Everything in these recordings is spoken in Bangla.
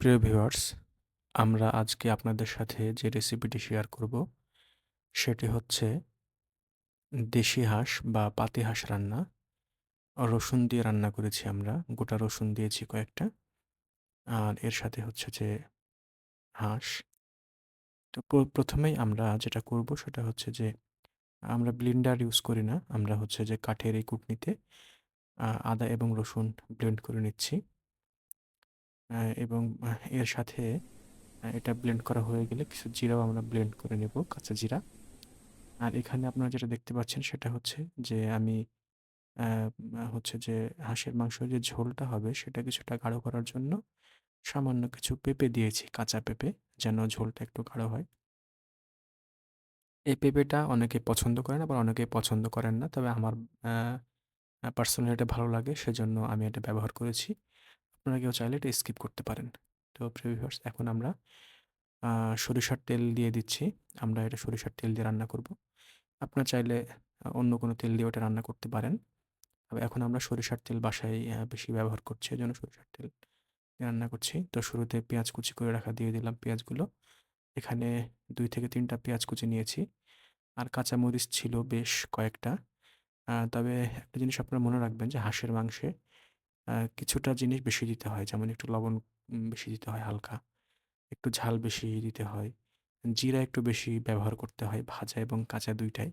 প্রিয় ভিউয়ার্স, আমরা আজকে আপনাদের সাথে যে রেসিপিটি শেয়ার করব, সেটি হচ্ছে দেশি হাঁস বা পাতি হাঁস রান্না। রসুন দিয়ে রান্না করেছি আমরা, গোটা রসুন দিয়েছি কয়েকটা। আর এর সাথে হচ্ছে যে হাঁস। তো প্রথমেই আমরা যেটা করব সেটা হচ্ছে যে, আমরা ব্লেন্ডার ইউজ করি না, আমরা হচ্ছে যে কাঠের এই কুটনিতে আদা এবং রসুন ব্লেন্ড করে নিচ্ছি। এবং এর সাথে এটা ব্লেন্ড করা হয়ে গেলে কিছু জিরাও আমরা ব্লেন্ড করে নেব, কাঁচা জিরা। আর এখানে আপনারা যেটা দেখতে পাচ্ছেন সেটা হচ্ছে যে আমি হচ্ছে যে হাঁসের মাংসের যে ঝোলটা হবে সেটা কিছুটা গাঢ় করার জন্য সামান্য কিছু পেঁপে দিয়েছি, কাঁচা পেঁপে, যেন ঝোলটা একটু গাঢ় হয়। এই পেঁপেটা অনেকে পছন্দ করেন, আবার অনেকে পছন্দ করেন না, তবে আমার পার্সোনালি এটা ভালো লাগে, সেজন্য আমি এটা ব্যবহার করেছি। আপনারা কেউ চাইলে এটা স্কিপ করতে পারেন। তো প্রিভিউয়ার্স এখন আমরা সরিষার তেল দিয়ে দিচ্ছি। আমরা এটা সরিষার তেল দিয়ে রান্না করব। আপনারা চাইলে অন্য কোনো তেল দিয়ে ওটা রান্না করতে পারেন। তবে এখন আমরা সরিষার তেল বাসায় বেশি ব্যবহার করছি। জন্য সরিষার তেল রান্না করছি। তো শুরুতে পেঁয়াজ কুচি করে রাখা, দিয়ে দিলাম পেঁয়াজগুলো। এখানে দুই থেকে তিনটা পেঁয়াজ কুচি নিয়েছি। আর কাঁচামরিচ ছিল বেশ কয়েকটা। তবে একটা জিনিস আপনারা মনে রাখবেন যে হাঁসের মাংসে কিছুটা জিনিস বেশি দিতে হয়। যেমন একটু লবণ বেশি দিতে হয় হালকা। একটু ঝাল বেশি দিতে হয়। জিরা একটু বেশি ব্যবহার করতে হয় ভাজা এবং কাঁচা দুইটাই।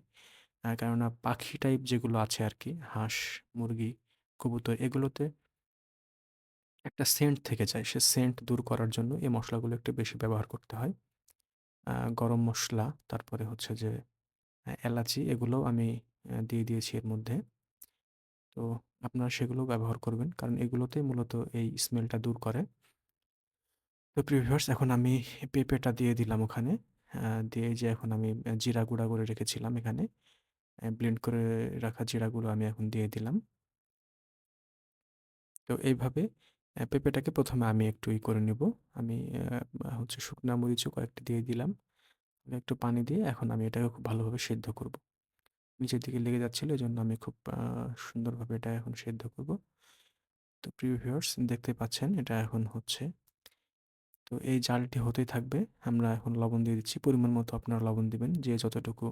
কেননা পাখি টাইপ যেগুলো আছে আর কি হাঁস, মুরগি, কবুতর, এগুলোতে একটা সেন্ট থেকে যায়। সে সেন্ট দূর করার জন্য এই মশলাগুলো একটু বেশি ব্যবহার করতে হয়। গরম মশলা, তারপরে হচ্ছে যে, এলাচি, এগুলোও আমি দিয়ে দিয়েছি এর মধ্যে। তো আপনারা সেগুলো ব্যবহার করবেন। কারণ এগুলোতেই মূলত এই স্মেলটা দূর করে। তো প্রিভিউয়ার্স এখন আমি পেঁপেটা দিয়ে দিলাম ওখানে। দিয়ে যে এখন আমি জিরা গুঁড়া করে রেখেছিলাম এখানে। ব্লেন্ড করে রাখা জিরাগুলো আমি এখন দিয়ে দিলাম। তো এইভাবে পেঁপেটাকে প্রথমে আমি একটু ই করে নিব। আমি হচ্ছে শুকনা মরিচও কয়েকটা দিয়ে দিলাম। একটু পানি দিয়ে এখন আমি এটাকে খুব ভালোভাবে সেদ্ধ করব। নিচের দিকে লেগে যাচ্ছিল এই জন্য আমি খুব সুন্দরভাবে এটা এখন সেদ্ধ করব। তো প্রিয় ভিউয়ার্স দেখতে পাচ্ছেন, এটা এখন হচ্ছে। তো এই জালটি হতেই থাকবে, আমরা এখন লবণ দিয়ে দিচ্ছি, পরিমাণ মতো আপনারা লবণ দিবেন, যে যতটুকু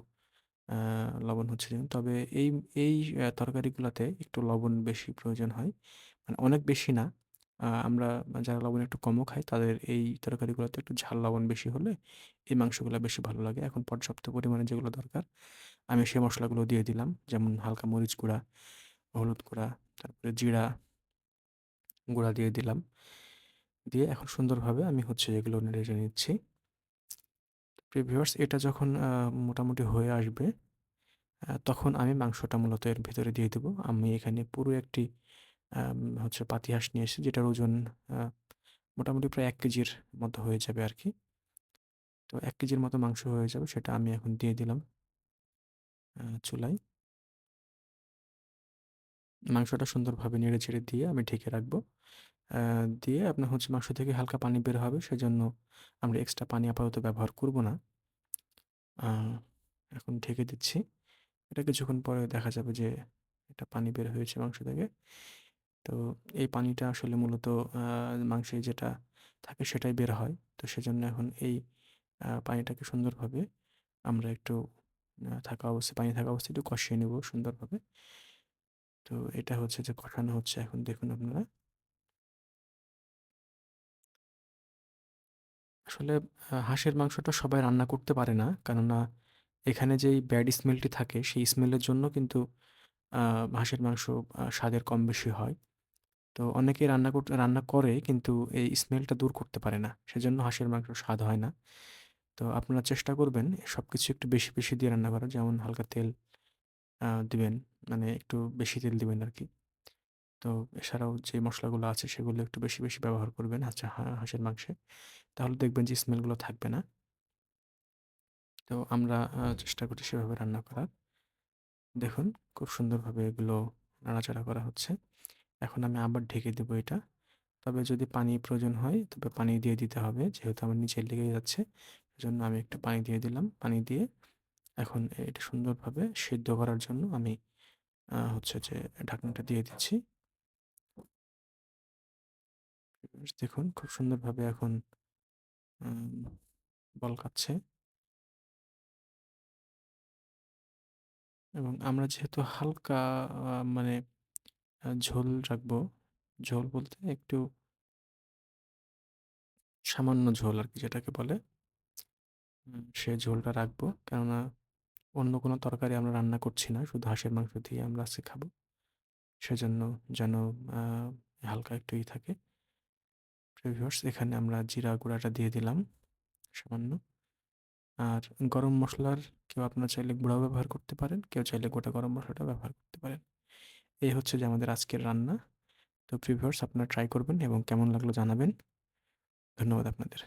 লবণ হচ্ছে তবে এই এই তরকারিগুলোতে একটু লবণ বেশি প্রয়োজন হয় মানে অনেক বেশি না। আমরা যারা লবণ একটু কমও খাই, তাদের এই তরকারিগুলোতে একটু ঝাল লবণ বেশি হলে এই মাংসগুলো বেশি ভালো লাগে। এখন পর্যাপ্ত পরিমাণে যেগুলো দরকার আমি সেই মশলাগুলো দিয়ে দিলাম। যেমন হালকা মরিচ গুঁড়া, হলুদ গুঁড়া, তারপরে জিরা গুঁড়া দিয়ে দিলাম। দিয়ে এখন সুন্দরভাবে আমি হচ্ছে এগুলো নেড়ে নিচ্ছি। প্রিভিউয়ার্স এটা যখন মোটামুটি হয়ে আসবে তখন আমি মাংসটা মূলত এর ভিতরে দিয়ে দেবো। আমি এখানে পুরো একটি হচ্ছে পাতি হাঁস নিয়ে এসেছি, যেটার ওজন মোটামুটি প্রায় এক কেজির মতো হয়ে যাবে আর কি তো এক কেজির মতো মাংস হয়ে যাবে, সেটা আমি এখন দিয়ে দিলাম। চুলায় মাংসটা সুন্দরভাবে নেড়ে ছেড়ে দিয়ে আমি ঢেকে রাখব। দিয়ে আপনার হচ্ছে মাংস থেকে হালকা পানি বের হবে, সেজন্য আমরা এক্সট্রা পানি আপাতত ব্যবহার করব না। এখন ঢেকে দিচ্ছি। এটা কিছুক্ষণ পরে দেখা যাবে যে এটা পানি বের হয়েছে মাংস থেকে। তো এই পানিটা আসলে মূলত মাংসে যেটা থাকে সেটাই বের হয়। তো সেজন্য এখন এই পানিটাকে সুন্দরভাবে আমরা একটু থাকা অবস্থায়, পানি থাকা অবস্থায় একটু কষিয়ে নেব সুন্দরভাবে। তো এটা হচ্ছে যে কষানো হচ্ছে এখন, দেখুন আপনারা। আসলে হাঁসের মাংসটা সবাই রান্না করতে পারে না, কেননা এখানে যেই ব্যাড স্মেলটি থাকে, সেই স্মেলের জন্য কিন্তু হাঁসের মাংস স্বাদের কম বেশি হয়। তো অনেকে রান্না করতে, রান্না করে, কিন্তু এই স্মেলটা দূর করতে পারে না, সেজন্য হাঁসের মাংস স্বাদ হয় না। তো আপনারা চেষ্টা করবেন সব কিছু একটু বেশি বেশি দিয়ে রান্না করার যেমন হালকা তেল দিবেন মানে একটু বেশি তেল দিবেন আর কি তো এছাড়াও যে মশলাগুলো আছে সেগুলো একটু বেশি বেশি ব্যবহার করবেন আচ্ছা হাঁসের মাংসে। তাহলে দেখবেন যে স্মেলগুলো থাকবে না। তো আমরা চেষ্টা করি সেভাবে রান্না করার। দেখুন খুব সুন্দরভাবে এগুলো নাড়াচাড়া করা হচ্ছে। এখন আমি আবার ঢেকে দেবো এটা। তবে যদি পানি প্রয়োজন হয়, তবে পানি দিয়ে দিতে হবে, যেহেতু আমার নিচে লেগে যাচ্ছে। সেজন্য আমি একটু পানি দিয়ে দিলাম পানি দিয়ে এখন এটা সুন্দরভাবে সিদ্ধ করার জন্য আমি হচ্ছে যে ঢাকনাটা দিয়ে দিচ্ছি দেখুন খুব সুন্দরভাবে এখন উম বলকাচ্ছে। এবং আমরা যেহেতু হালকা মানে ঝোল রাখব, ঝোল বলতে একটু সামান্য ঝোল আর কি যেটাকে বলে। সে ঝোলটা রাখব। কেননা অন্য কোনো তরকারি আমরা রান্না করছি না। শুধু হাঁসের মাংস দিয়ে আমরা আজকে খাব। সেজন্য যেন হালকা একটু ই থাকে। ভিউয়ার্স এখানে আমরা জিরা গুঁড়াটা দিয়ে দিলাম সামান্য। আর গরম মশলার কেউ আপনারা চাইলে গুঁড়াও ব্যবহার করতে পারেন, কেউ চাইলে গোটা গরম মসলাটাও ব্যবহার করতে পারেন। এই হচ্ছে যে আমাদের আজকের রান্না। তো প্রিয় ভিউয়ার্স আপনারা ট্রাই করবেন এবং কেমন লাগল জানাবেন। ধন্যবাদ আপনাদের।